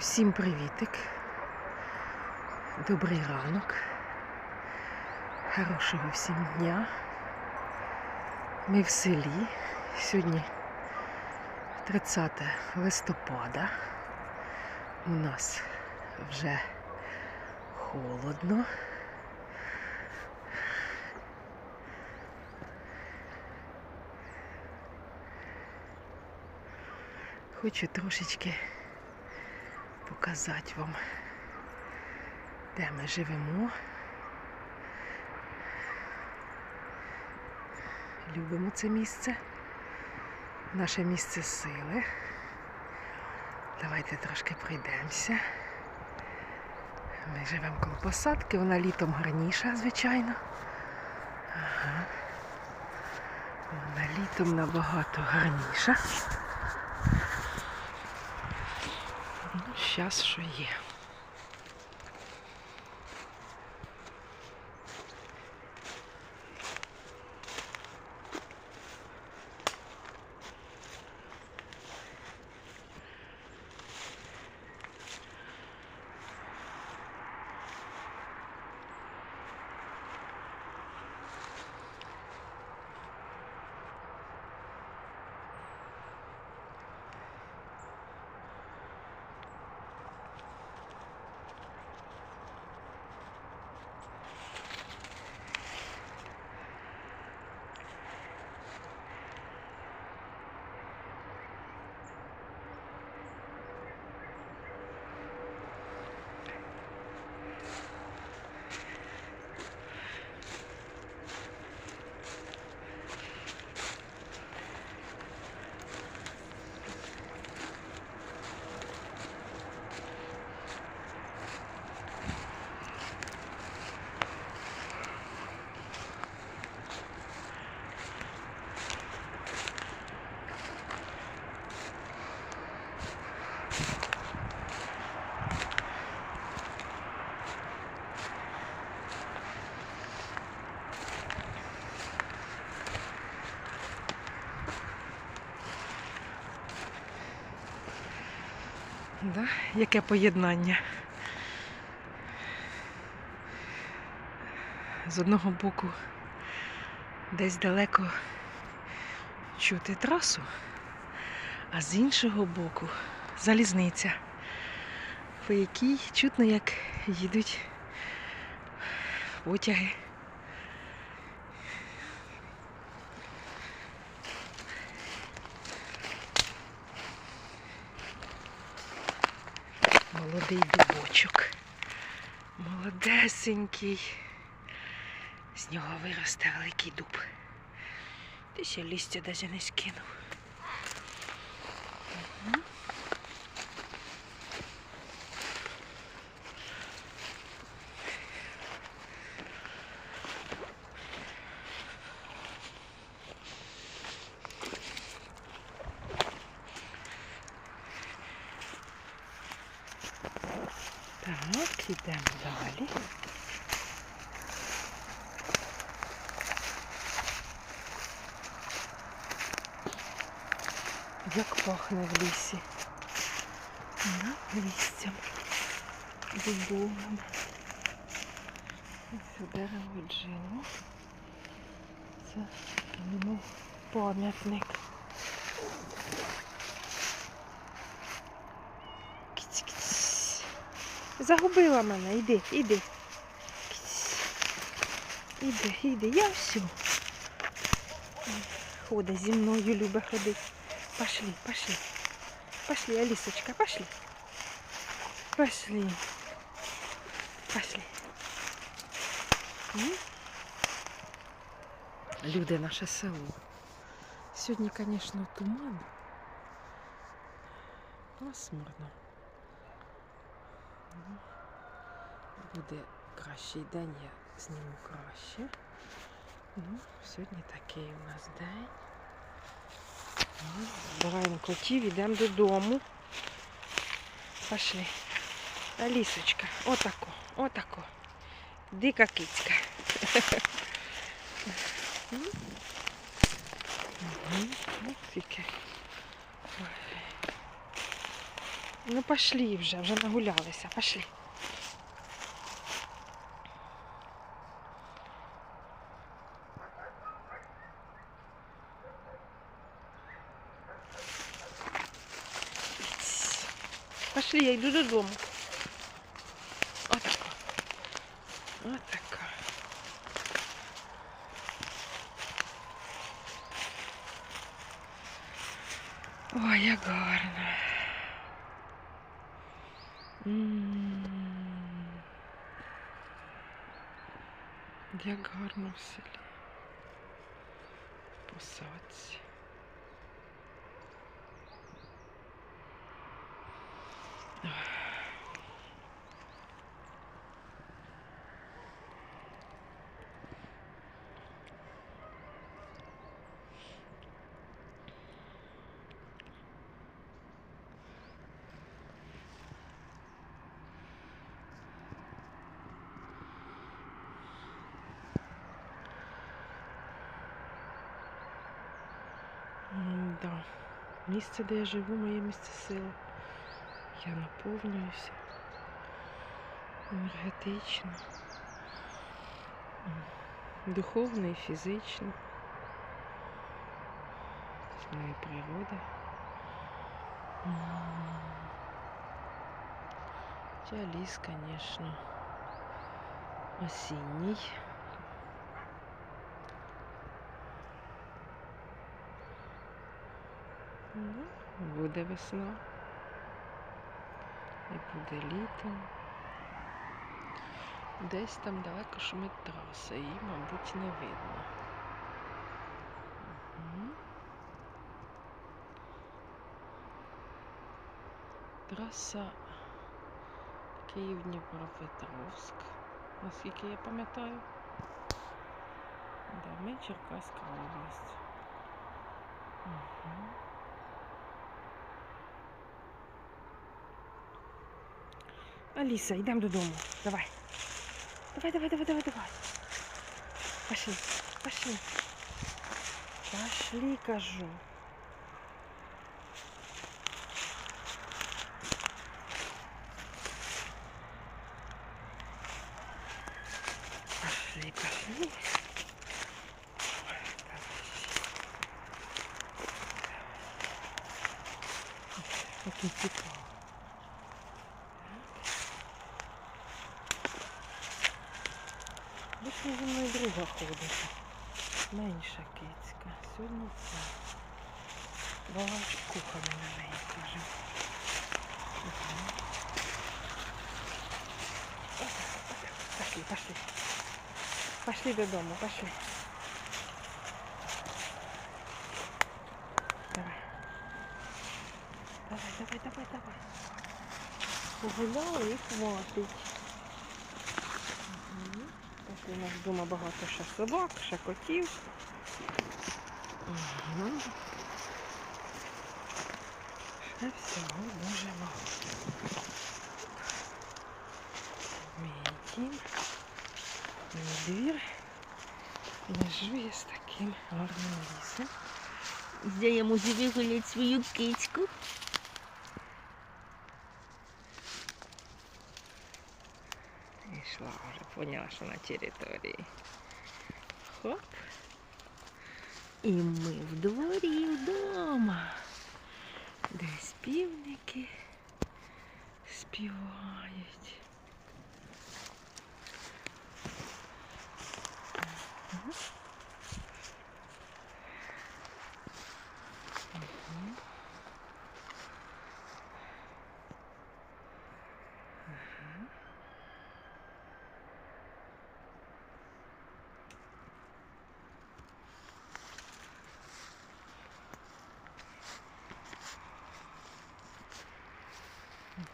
Усім привітик. Добрий ранок. Хорошого всім дня. Ми в селі. Сьогодні 30 листопада. У нас вже холодно. Хочу трошечки показати вам, де ми живемо. Любимо це місце. Наше місце сили. Давайте трошки пройдемося. Ми живемо коло посадки, вона літом гарніша, звичайно. Ага. Вона літом набагато гарніша. Зараз що є. Да? Яке поєднання? З одного боку десь далеко чути трасу, а з іншого боку залізниця, по якій чутно, як їдуть потяги. Молодий дубочок. Молодесенький. З нього виросте великий дуб. Ти ще листя навіть не скинув. Так, ідемо далі. Як пахне в лісі. На листям. Дубовим. Це дерево джину. Це йому пам'ятник. Загубила мене, іди, іди. Іди, іди, я все. Ходить зі мною, любить ходить. Пошли, пошли. Пошли, Алисочка, пошли. Пошли. Пошли. Люди, наше село. Сьогодні, звісно, туман. Пасмурно. Буде кращий день, я зніму краще. Ну, сьогодні такий у нас день. Збираємо котів, йдемо додому. Пошли. Алісочка, отако, отако. Дика кицька. М? Мгм. Ну, пошли вже, вже нагулялися, пошли. Пошли, я йду додому. Як гарно в селі. В Посадці. М, Да. Місце, де я живу, моє місце сили. Я наповнююся енергетично, духовно і фізично. Це моя природа. Хоча ліс, звісно, осінній. Буде весна. І буде літо. Десь там далеко шумить траса, її, мабуть, не видно. Траса Київ-Дніпропетровськ, наскільки я пам'ятаю. Да, ми Черкаська область. Мгм. Аліса, йдемо додому. Давай. Давай, давай, давай, давай, давай. Пошли, пошли. Пошли, кажу. Пошли, пошли. Який цікаво. Друга. Менша кицька. Сьогодні це. Балачкуха на неї кажемо. Пошли, пошли. Пошли додому, пошли. Давай. Давай, давай, давай, давай. Погуляли і хватить. Мгм. Пошли, у нас вдома багато ще собак, ще котів. Мгм. Ще всього дуже багато. Мій дім, мій двір. Лежу я з таким гарним лісом. Даємо вигуляти свою кицьку. Поняла, що на території. Хоп. І ми в дворі вдома. Десь півники співають. Мгм.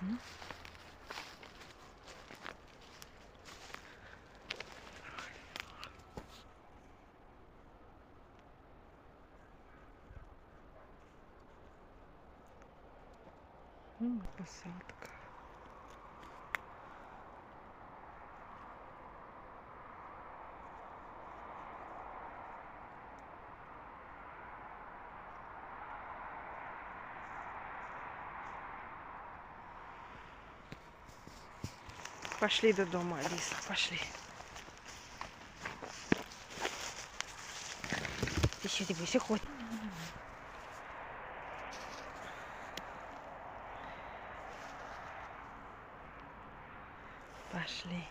Uhum. Hum, tá pessoal. Пошли додому, Аліса, пошли. Ти ще дивися, ходь. Пошли.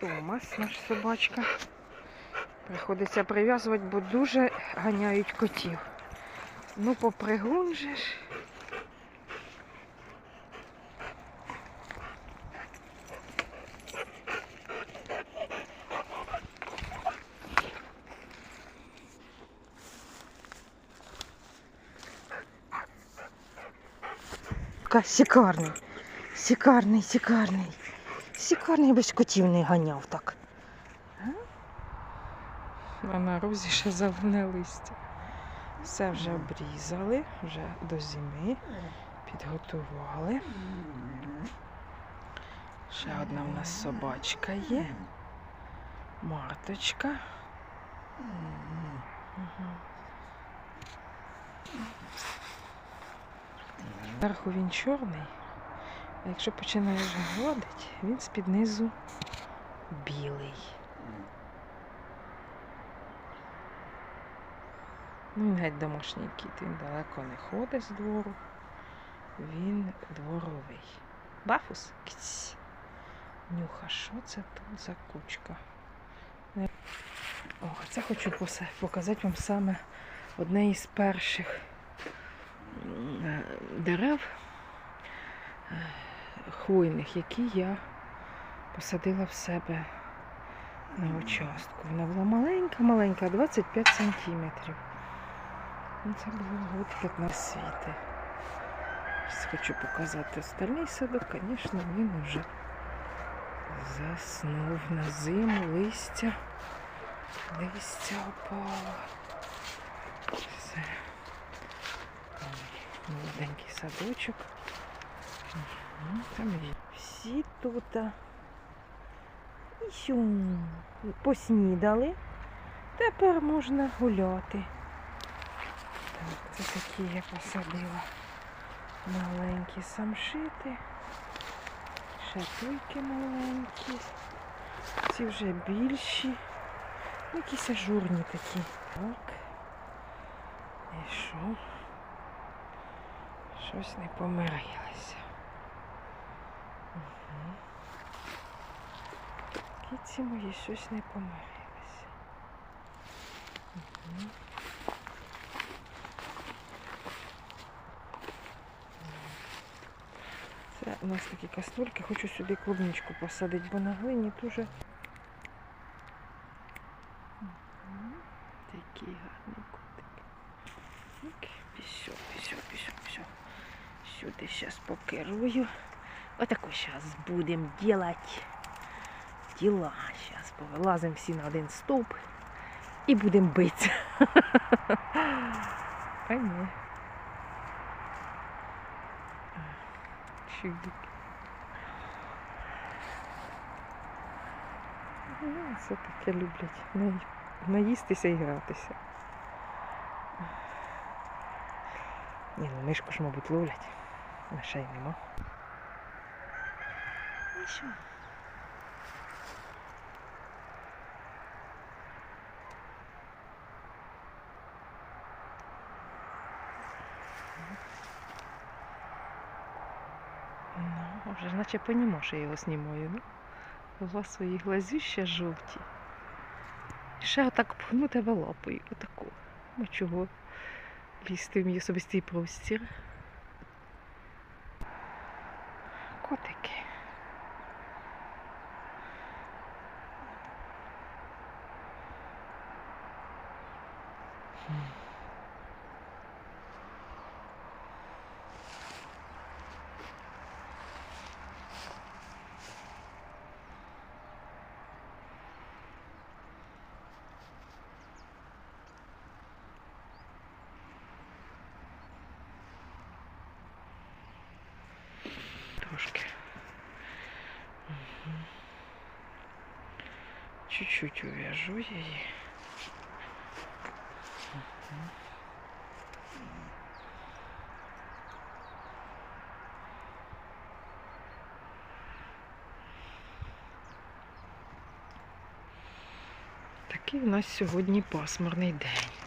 Томас, наш собачка. Приходиться прив'язувати, бо дуже ганяють котів. Ну, попригун Сікарний. Сікарний, сікарний. Сікарний без котів не ганяв так. А на розі ще зелене листя. Все вже обрізали, вже до зими підготували. Ще одна в нас собачка є. Марточка. Мгм. Зверху він чорний, а якщо починаєш гладити, він з-під низу білий. Ну, він геть домашній кіт, він далеко не ходить з двору. Він дворовий. Бафус? Кіць. Нюха, що це тут за кучка? О, це хочу показати вам саме одне із перших дерев е, хвойних, які я посадила в себе на участку. Вона була маленька-маленька, 25 сантиметрів. Ну, Це було год 15 світи. Зараз хочу показати остальний садок, звісно, він вже заснув на зиму, листя. Листя опало. Все. Молоденький садочок. Там. Всі тут. Поснідали. Тепер можна гуляти. Так, це такі я посадила. Маленькі самшити. Шатуйки маленькі. Ці вже більші. Ну, Якісь ажурні такі. Так. І що? Щось не помирилося. Угу. Кіці мої щось не помирилося. Угу. Це у нас такі каструльки. Хочу сюди клубничку посадити, бо на глині дуже. Покерую. Отаку зараз будемо делать діла. Зараз повилазимо всі на один стовп і будемо битися. А ні. Чудик. Ну, це таке люблять. Наїстися і гратися. Ні, ну мишку ж, мабуть, ловлять. Мишей нема. Ну? Ну, вже наче понімав, що я його знімаю, ну. У вас свої глазюща жовті. Ще отак пхну тебе лапою, отаку. Ну чого? Лізти в мій особистий простір. Чуть-чуть увяжу її. Такий у нас сьогодні пасмурний день.